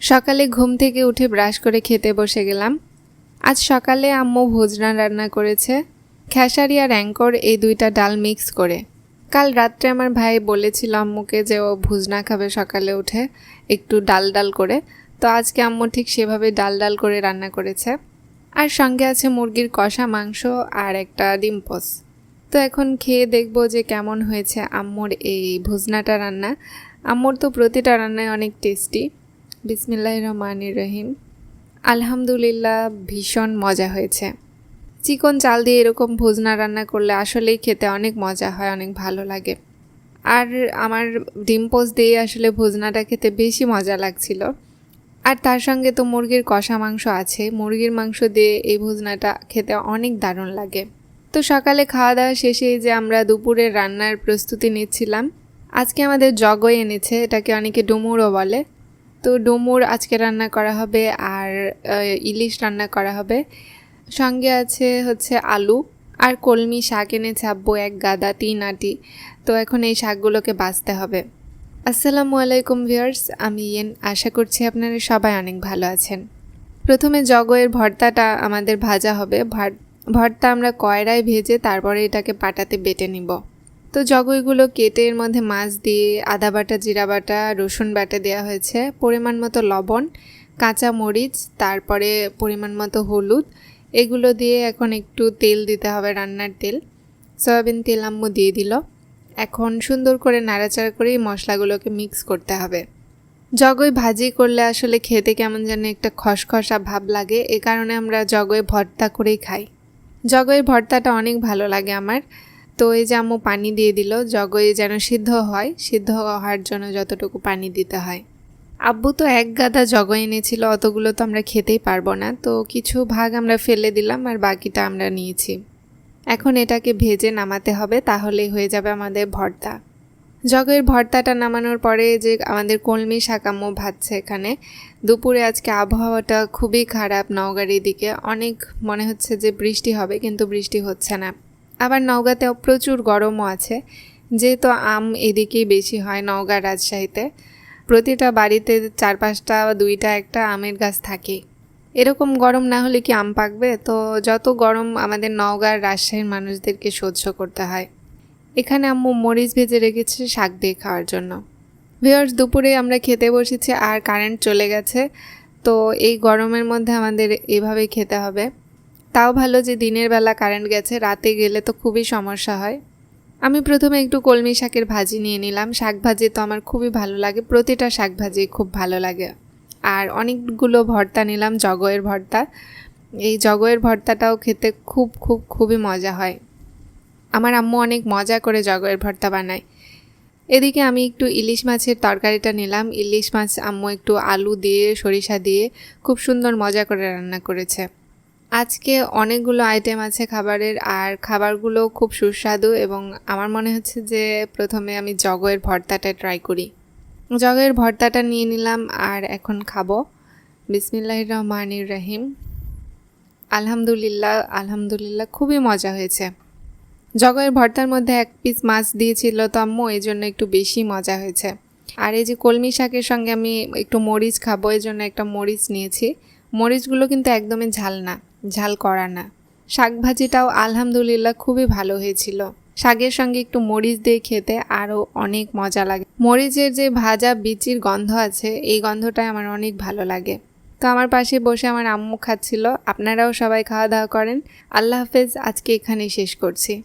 সকালে ঘুম থেকে উঠে ব্রাশ করে খেতে বসে গেলাম। আজ সকালে আম্মু ভোজনা রান্না করেছে। খেসারি আর অ্যাঙ্কর এই দুইটা ডাল মিক্স করে। কাল রাত্রে আমার ভাই বলেছিল আম্মুকে যে ও ভুজনা খাবে সকালে উঠে একটু ডাল ডাল করে। তো আজকে আম্মু ঠিক সেভাবে ডাল ডাল করে রান্না করেছে। আর সঙ্গে আছে মুরগির কষা মাংস আর একটা ডিম পোস। তো এখন খেয়ে দেখব যে কেমন হয়েছে আম্মুর এই ভুজনাটা রান্না। আম্মুর তো প্রতিটা রান্নায় অনেক টেস্টি। বিসমিল্লাহ রহমানির রহিম। আলহামদুলিল্লাহ, ভীষণ মজা হয়েছে। চিকন চাল দিয়ে এরকম ভোজনা রান্না করলে আসলেই খেতে অনেক মজা হয়, অনেক ভালো লাগে। আর আমার ডিম পোস্ট দিয়ে আসলে ভোজনাটা খেতে বেশি মজা লাগছিল। আর তার সঙ্গে তো মুরগির কষা মাংস আছে। মুরগির মাংস দিয়ে এই ভোজনাটা খেতে অনেক দারুণ লাগে। তো সকালে খাওয়া দাওয়া শেষে যে আমরা দুপুরের রান্নার প্রস্তুতি নিচ্ছিলাম, আজকে আমাদের জগই এনেছে, এটাকে অনেকে ডুমুরও বলে। তো ডুমুর আজকে রান্না করা হবে আর ইলিশ রান্না করা হবে। সঙ্গে আছে হচ্ছে আলু আর কলমি শাক এনেছে আব্বু, এক গাদা, তিন আটি। তো এখন এই শাকগুলোকে বাছতে হবে। আসসালামু আলাইকুম ভিউয়ার্স, আমি ইয়েন। আশা করছি আপনারা সবাই অনেক ভালো আছেন। প্রথমে জগয়ের ভর্তাটা আমাদের ভাজা হবে। ভর্তা আমরা কয়রায় ভেজে তারপরে এটাকে পাটাতে বেটে নিব। তো জগইগুলো কেটে এর মধ্যে মাছ দিয়ে, আদা বাটা, জিরা বাটা, রসুন বাটা দেওয়া হয়েছে। পরিমাণ মতো লবণ, কাঁচা মরিচ, তারপরে পরিমাণ মতো হলুদ। এগুলো দিয়ে এখন একটু তেল দিতে হবে রান্নার তেল। সয়াবিন তেল আম্মু দিয়ে দিল। এখন সুন্দর করে নাড়াচাড়া করে মশলাগুলোকে মিক্স করতে হবে। জগই ভাজি করলে আসলে খেতে কেমন যেন একটা খসখসা ভাব লাগে। এ কারণে আমরা জগই ভর্তা করেই খাই। জগইয়ের ভর্তাটা অনেক ভালো লাগে আমার। তো এই যে আম্মু পানি দিয়ে দিল, জগই যেন সিদ্ধ হয়, সিদ্ধ হওয়ার জন্য যতটুকু পানি দিতে হয়। আব্বু তো এক গাদা জগ এনেছিল, অতগুলো তো আমরা খেতেই পারব না। তো কিছু ভাগ আমরা ফেলে দিলাম আর বাকিটা আমরা নিয়েছি। এখন এটাকে ভেজে নামাতে হবে, তাহলেই হয়ে যাবে আমাদের ভর্তা। জগের ভর্তাটা নামানোর পরে যে আমাদের কলমি শাকাম্য ভাজছে এখানে, দুপুরে আজকে আবহাওয়াটা খুবই খারাপ নওগাঁর দিকে অনেক মনে হচ্ছে যে বৃষ্টি হবে, কিন্তু বৃষ্টি হচ্ছে না। আবার নওগাঁতে প্রচুর গরমও আছে। যেহেতু আম এদিকেই বেশি হয় নওগাঁ রাজশাহীতে। প্রতিটা বাড়িতে চার পাঁচটা বা দুইটা একটা আমের গাছ থাকেই এরকম গরম না হলে কি আম পাকবে? তো যত গরম আমাদের নওগাঁর রাজশাহীর মানুষদেরকে সহ্য করতে হয়। এখানে আম্মু মরিচ ভেজে রেখেছে শাক দিয়ে খাওয়ার জন্য। ভিওর্স দুপুরে আমরা খেতে বসেছি আর কারেন্ট চলে গেছে। তো এই গরমের মধ্যে আমাদের এভাবেই খেতে হবে। তাও ভালো যে দিনের বেলা কারেন্ট গেছে, রাতে গেলে তো খুবই সমস্যা হয়। আমি প্রথমে একটু কলমি শাকের ভাজি নিয়ে নিলাম। শাক ভাজি তো আমার খুবই ভালো লাগে, প্রতিটা শাক ভাজি খুব ভালো লাগে। আর অনেকগুলো ভর্তা নিলাম, জগয়ের ভর্তা। এই জগয়ের ভর্তাটাও খেতে খুব খুব, খুবই মজা হয়। আমার আম্মু অনেক মজা করে জগয়ের ভর্তা বানায়। এদিকে আমি একটু ইলিশ মাছের তরকারিটা নিলাম। ইলিশ মাছ আম্মু একটু আলু দিয়ে, সরিষা দিয়ে খুব সুন্দর মজা করে রান্না করেছে। আজকে অনেকগুলো আইটেম আছে খাবারের, আর খাবারগুলো খুব সুস্বাদু এবং আমার মনে হচ্ছে যে প্রথমে আমি জগয়ের ভর্তাটা ট্রাই করি। জগয়ের ভর্তাটা নিয়ে নিলাম আর এখন খাব। বিসমিল্লাহ রহমানির রহিম। আলহামদুলিল্লাহ আলহামদুলিল্লাহ, খুবই মজা হয়েছে। জগয়ের ভর্তার মধ্যে এক পিস মাছ দিয়েছিল তো আম্মু, এই জন্য একটু বেশি মজা হয়েছে। আর এই যে কলমি শাকের সঙ্গে আমি একটু মরিচ খাব, এই জন্য একটা মরিচ নিয়েছি। মরিচগুলো কিন্তু একদমই ঝাল না। ঝাল করা না। শাক ভাজিটাও আলহামদুলিল্লাহ খুবই ভালো হয়েছিল। শাকের সঙ্গে একটু মরিচ দিয়ে খেতে আরও অনেক মজা লাগে। মরিচের যে ভাজা বিচির গন্ধ আছে, এই গন্ধটাই আমার অনেক ভালো লাগে। তো আমার পাশে বসে আমার আম্মু খাচ্ছিল। আপনারাও সবাই খাওয়া দাওয়া করেন। আল্লাহ হাফেজ, আজকে এখানেই শেষ করছি।